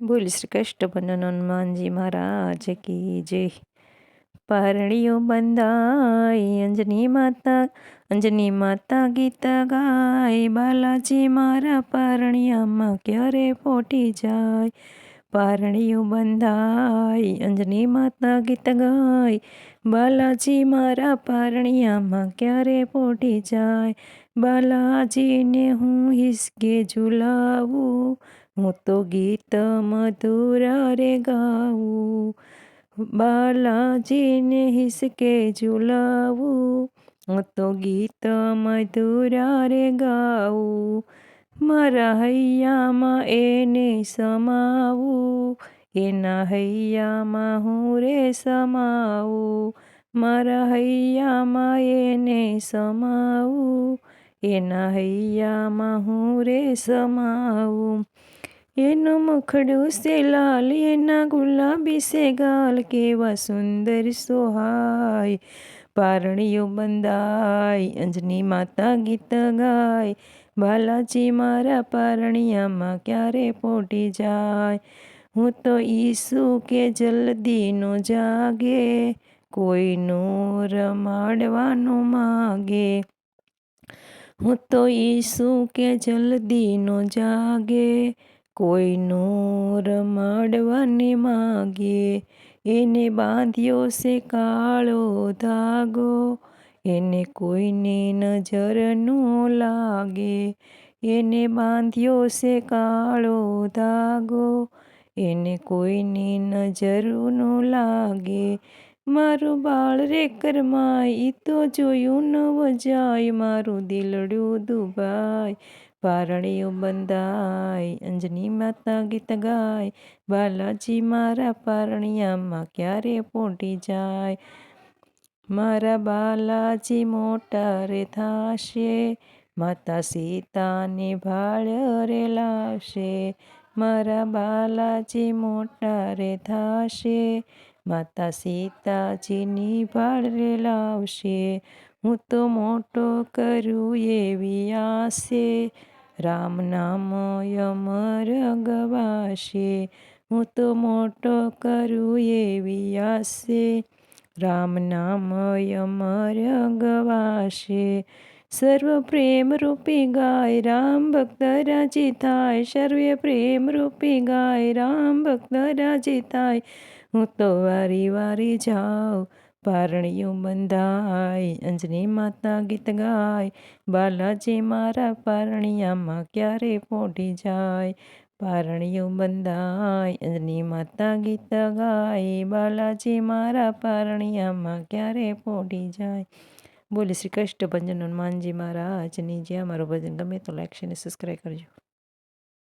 બોલ શ્રી કૃષ્ણ હનુમાનજી મહારાજ કી જય. પારણીઓ બંધાય, અંજની માતા અંજની માતા ગીત ગાય, બાલાજી મારા પારણિયામાં ક્યારે પોટી જાય? પારણીઓ બંધાય, અંજની માતા ગીત ગાય, બાલાજી મારા પારણિયામાં ક્યારે પોટી જાય? બાલાજીને હું હિસકે ઝુલાવું હું તો ગીત મધુર રે ગાવું. બાલાજીને હિસકે ઝુલાવું. હું તો ગીત મધુર ગાવું. મારા હૈયામાં એને સમાવું. એના હૈયામાં હું રે સમાવું. મારા હૈયામાં એને સમાવું. એના હૈયામાં હું રે સમાવું. એનું મુખડું સે લાલ એના ગુલાબી સે ગાલ કેવા સુંદર સોહાય પારણીઓ બંધાય અંજની માતા ગીત ગાય બાલાજી મારા પારણિયામાં ક્યારે પોટી જાય હું તો ઈસુ કે જલ્દી નો જાગે કોઈનું રમાડવાનું માગે હું તો ઈસુ કે જલ્દી નો જાગે કોઈનું રમાડવાને માગે એને બાંધ્યો છે કાળો ધાગો. એને કોઈની નજર ન લાગે. એને બાંધ્યો છે કાળો ધાગો. એને કોઈની નજર ન લાગે. મારું બાળ રે કરમાય તો જોયું નવ જાય મારું દિલડું દુભાય. પારણીઓ બંધાય, અંજની માતા ગીત ગાય, બાલાજી મારા પારણિયામાં ક્યારે પોટી જાય? મારા બાલાજી મોટા રે થાશે, માતા સીતાને ભાળ રે લાવશે. મારા બાલાજી મોટા રે થાશે, માતા સીતાજીની ભાળ રે લાવશે. હું તો મોટો કરું એવી આશે. રામ નામ અમર ગવાશે હું તો મોટો કરું એવી આશે. રામ નામ અમર ગવાશે સર્વ પ્રેમ રૂપી ગાય રામ ભક્ત રાજી થાય. સર્વે પ્રેમ રૂપી ગાય રામ ભક્ત રાજી થાય. હું તો વારી વારી જાઉં પારણીઓ બંધાય, અંજની માતા ગીત ગાય, બાલાજી મારા પારણિયામાં ક્યારે પોઢી જાય? પારણીઓ બંધાય, અંજની માતા ગીત ગાય, બાલાજી મારા પારણિયામાં ક્યારે પોઢી જાય? બોલે શ્રી કૃષ્ણ ભજન હનુમાનજી મહારાજની જે અમારું ભજન ગમે તો લાઈક છે અને સબસ્ક્રાઈબ કરજો.